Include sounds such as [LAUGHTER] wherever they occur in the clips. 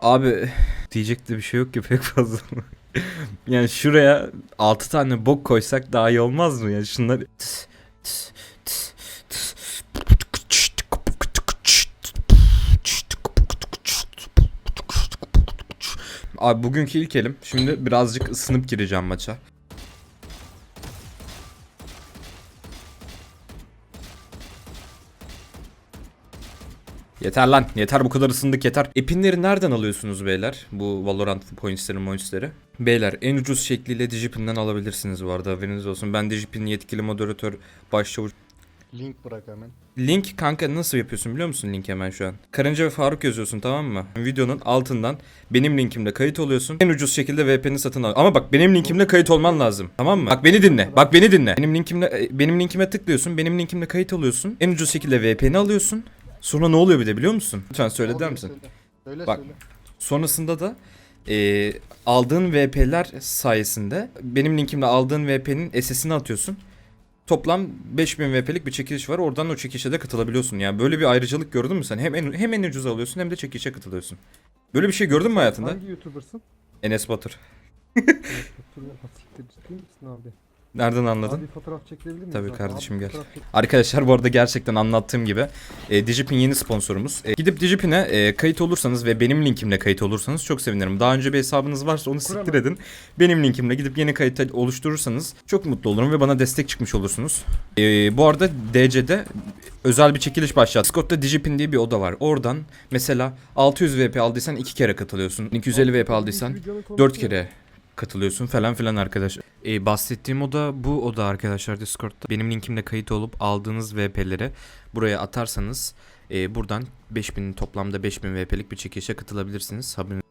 Abi diyecek de bir şey yok ki pek fazla. yani şuraya 6 tane bok koysak daha iyi olmaz mı? Yani şunları Abi bugünkü ilk elim. Şimdi birazcık ısınıp gireceğim maça. Yeter lan. Yeter bu kadar ısındık yeter. Epinleri nereden alıyorsunuz beyler? Bu Valorant pointsleri pointsleri. Beyler en ucuz şekliyle Digipin'den alabilirsiniz bu arada haberiniz olsun. Ben Digipin yetkili moderatör başçavuş. Link bırak hemen. Link kanka nasıl yapıyorsun biliyor musun link hemen şu an? Karınca ve Faruk yazıyorsun tamam mı? Videonun altından benim linkimle kayıt oluyorsun. En ucuz şekilde VPN'i satın al. Ama bak benim linkimle kayıt olman lazım. Tamam mı? Bak beni dinle. Bak beni dinle. Benim linkimle e, benim linkime tıklıyorsun. Benim linkimle kayıt oluyorsun. En ucuz şekilde VPN'i alıyorsun. Sonra ne oluyor bir de biliyor musun? Lütfen söyle der misin? Söyle, söyle. Bak. söyle. Sonrasında da e, aldığın VP'ler sayesinde benim linkimle aldığın VP'nin SS'ini atıyorsun. Toplam 5000 VP'lik bir çekiliş var. Oradan o çekilişe de katılabiliyorsun. Yani böyle bir ayrıcalık gördün mü sen? Hem en, hem en ucuz alıyorsun hem de çekilişe katılıyorsun. Böyle bir şey gördün mü hayatında? Hangi YouTuber'sın? Enes Batur. Dur Siktir ciddi misin abi? Nereden anladın? Abi fotoğraf çekilebilir miyiz? Tabii abi? kardeşim, Abi gel. fotoğraf çek- Arkadaşlar bu arada gerçekten anlattığım gibi e, Digipin yeni sponsorumuz. E, gidip Digipin'e e, kayıt olursanız ve benim linkimle kayıt olursanız çok sevinirim. Daha önce bir hesabınız varsa onu siktir edin. Benim linkimle gidip yeni kayıt oluşturursanız çok mutlu olurum ve bana destek çıkmış olursunuz. E, bu arada DC'de özel bir çekiliş başlattı. Discord'da Digipin diye bir oda var. Oradan mesela 600 VP aldıysan 2 kere katılıyorsun. 250 VP aldıysan Videonun konusu 4 ne? kere katılıyorsun falan filan arkadaşlar. Ee, bahsettiğim oda bu oda arkadaşlar Discord'da. Benim linkimle kayıt olup aldığınız VP'leri buraya atarsanız e, buradan 5000 toplamda 5000 VP'lik bir çekilişe katılabilirsiniz. Haberiniz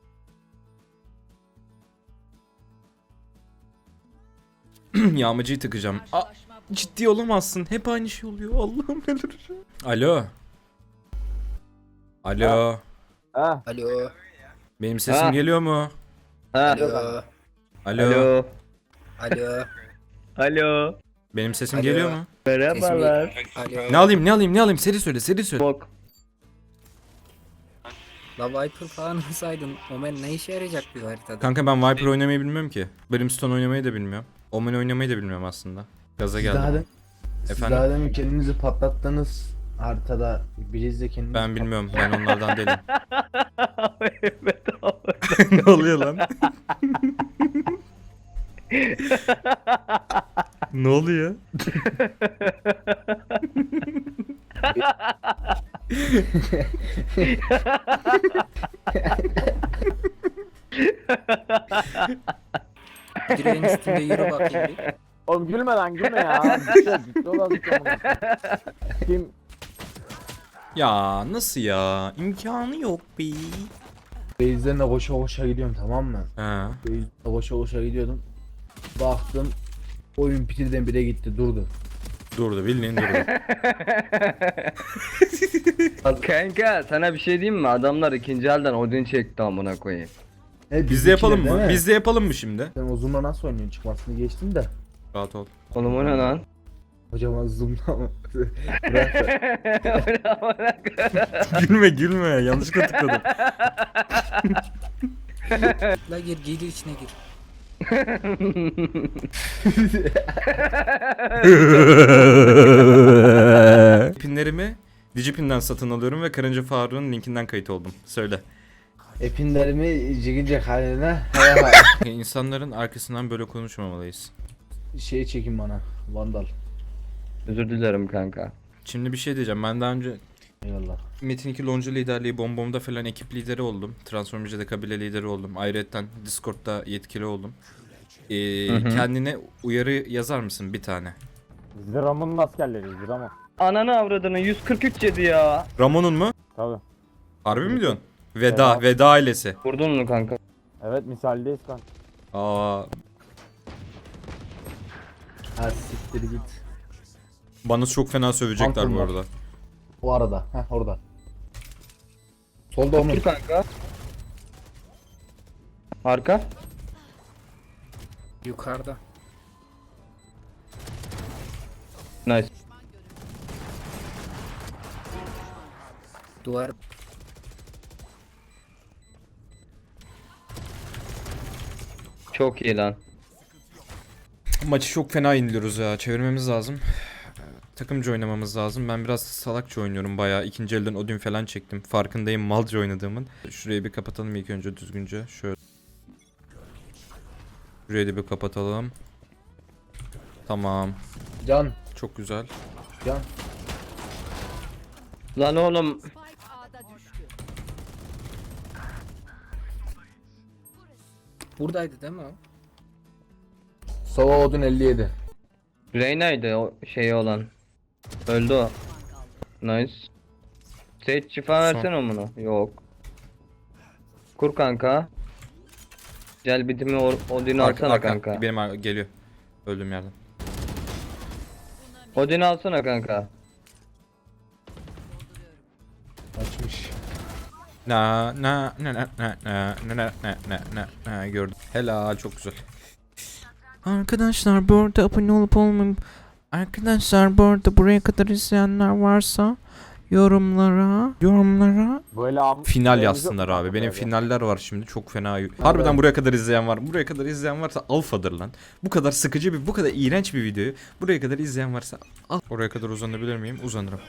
[CLEARS THROAT] Yağmacıyı tıkacağım. Aa, ciddi olamazsın. Hep aynı şey oluyor. Allah'ım neler. Alo. Alo. Ha, Alo. Benim sesim Ha. geliyor mu? ha. Alo. Alo. Alo. Alo. [LAUGHS] Alo. Benim sesim Alo. geliyor mu? Merhabalar. Alo. Ne alayım ne alayım ne alayım seri söyle seri söyle. Bok. La Viper falan alsaydın Omen ne işe yarayacak bir haritada? Kanka ben Viper oynamayı bilmiyorum ki. Brimstone oynamayı da bilmiyorum. Omen oynamayı da bilmiyorum aslında. Gaza geldim. daha, de, siz Efendim? daha demin kendinizi patlattınız haritada. Biriz de kendinizi Ben bilmiyorum. Ben onlardan değilim. evet [LAUGHS] [LAUGHS] ne oluyor lan? Ne oluyor? Direğin üstünde yürü bakayım bir. Oğlum gülme lan gülme ya. Ciddi. Kim? Ya nasıl ya? İmkanı yok be. De koşa koşa gidiyorum tamam mı? Base'den de koşa koşa gidiyordum. Baktım oyun pitirden bire gitti durdu. Durdu bildiğin durdu. [LAUGHS] Kanka sana bir şey diyeyim mi? Adamlar ikinci elden Odin çekti amına koyayım. E, Biz de yapalım mı? Biz de yapalım mı şimdi? Sen o zoom'la nasıl oynuyorsun çıkmasını geçtin de. Rahat ol. Oğlum o ne lan? Kocaman zoom'la mı? Bırak da. gülme gülme. Yanlışlıkla tıkladım. La gir giydi içine gir. [LAUGHS] Pinlerimi Digipin'den satın alıyorum ve Karınca Faruk'un linkinden kayıt oldum. Söyle. Epinlerimi cigicek haline [LAUGHS] İnsanların arkasından böyle konuşmamalıyız. şey çekin bana. Vandal. Özür dilerim kanka. Şimdi bir şey diyeceğim. Ben daha önce Eyvallah. Metin 2 Lonca liderliği, Bombom'da falan ekip lideri oldum. Transformacı'da kabile lideri oldum. Ayrıca Discord'da yetkili oldum. Ee, Hı hı. kendine uyarı yazar mısın bir tane? Biz de Ramon'un askerleriyiz Ramon. Ananı avradını 143 yedi ya. Ramon'un mu? Tabii. Harbi mi diyorsun? Veda, Evet. Veda ailesi. Vurdun mu kanka? Evet misaldeyiz kanka. Aa, Ha siktir git. bana çok fena sövecekler bu var. arada. Bu arada. Heh orada. Solda onun. Dur kanka. Arka. Yukarıda. Nice. Duvar. Çok iyi lan. Maçı çok fena indiriyoruz ya. Çevirmemiz lazım. Takımcı oynamamız lazım. Ben biraz salakça oynuyorum bayağı. İkinci elden Odin falan çektim. Farkındayım malca oynadığımın. Şurayı bir kapatalım ilk önce düzgünce. Şöyle. Şurayı da bir kapatalım. Tamam. Can. Çok güzel. Can. Lan oğlum. Buradaydı değil mi o? Sova Odin 57. Reyna'ydı o şeyi olan. Öldü o. Nice. Sage şifa versene onu. Yok. Kur kanka. Gel bitimi Odin'i alsana arka. kanka. Benim ar- geliyor. Öldüğüm yerden. Odin'i alsana kanka. Açmış. Na na na na na na na na na na na na gördüm. Helal çok güzel. Arkadaşlar bu arada abone olup olmayıp Arkadaşlar bu arada buraya kadar izleyenler varsa yorumlara yorumlara Böyle am- final yazsınlar abi. Benim böyle? finaller var şimdi çok fena. Harbiden buraya kadar izleyen var. Buraya kadar izleyen varsa alfadır lan. Bu kadar sıkıcı bir, bu kadar iğrenç bir videoyu buraya kadar izleyen varsa al. Oraya kadar uzanabilir miyim? Uzanırım.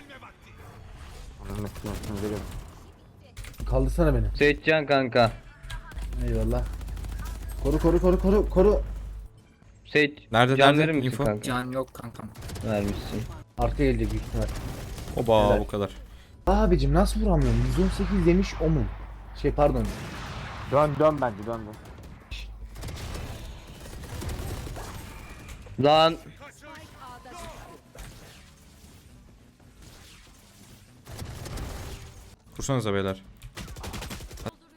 Kaldırsana beni. Sage can kanka. Eyvallah. Koru koru koru koru koru. Sage Nerede, can nerede? verir misin Info? kanka? Can yok kankam. Vermişsin. Arka gelecek büyük ihtimal. Oba Helal. bu kadar. Abicim nasıl vuramıyorum? 118 demiş o mu? Şey pardon. Dön dön bence dön dön. Lan. Kursanıza beyler.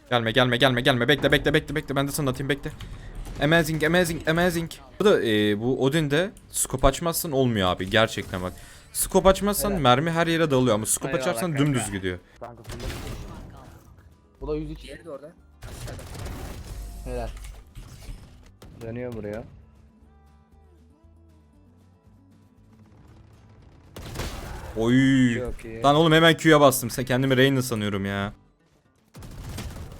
Gelme gelme gelme gelme bekle bekle bekle bekle ben de sana atayım bekle. Amazing amazing amazing. Bu da e, bu Odin'de scope açmazsan olmuyor abi gerçekten bak. Scope açmazsan Helal. mermi her yere dalıyor ama scope Eyvallah açarsan kanka. dümdüz gidiyor. Kanka. Bu da 102. Diğeri de orada. Helal. dönüyor buraya. Oy. Çok iyi. Lan oğlum hemen Q'ya bastım. Sen kendimi Reyna sanıyorum ya.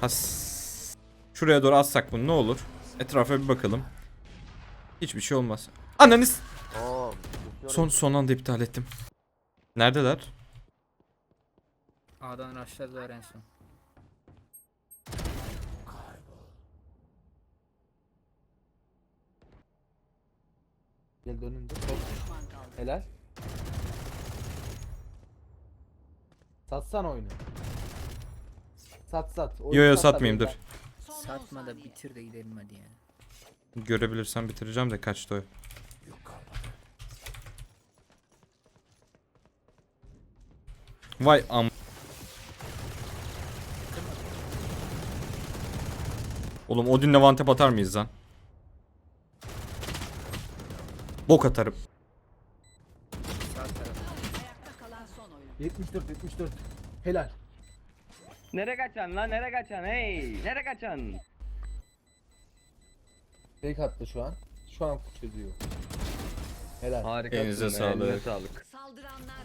Has. Şuraya doğru atsak bunu ne olur? Etrafa bir bakalım. Hiçbir şey olmaz. Ananız. Son son anda iptal ettim. Neredeler? A'dan rushladılar en son. Gel önünde. Top. Helal. Satsan oyunu. Sat sat. Oyunu Yo yo sat, sat, satmayayım dur. Satma da bitir de gidelim hadi ya. Görebilirsem bitireceğim de kaçtı o. Vay am. Oğlum Odin'le tap atar mıyız lan? Bok atarım. Sağ taraf. Ayakta kalan son oyun. 74 74. Helal. Nere kaçan lan nere kaçan hey nere kaçan? Fake attı şu an. Şu an çözüyor. Helal. Harika. Elinize sağlık. sağlık. Saldıranlar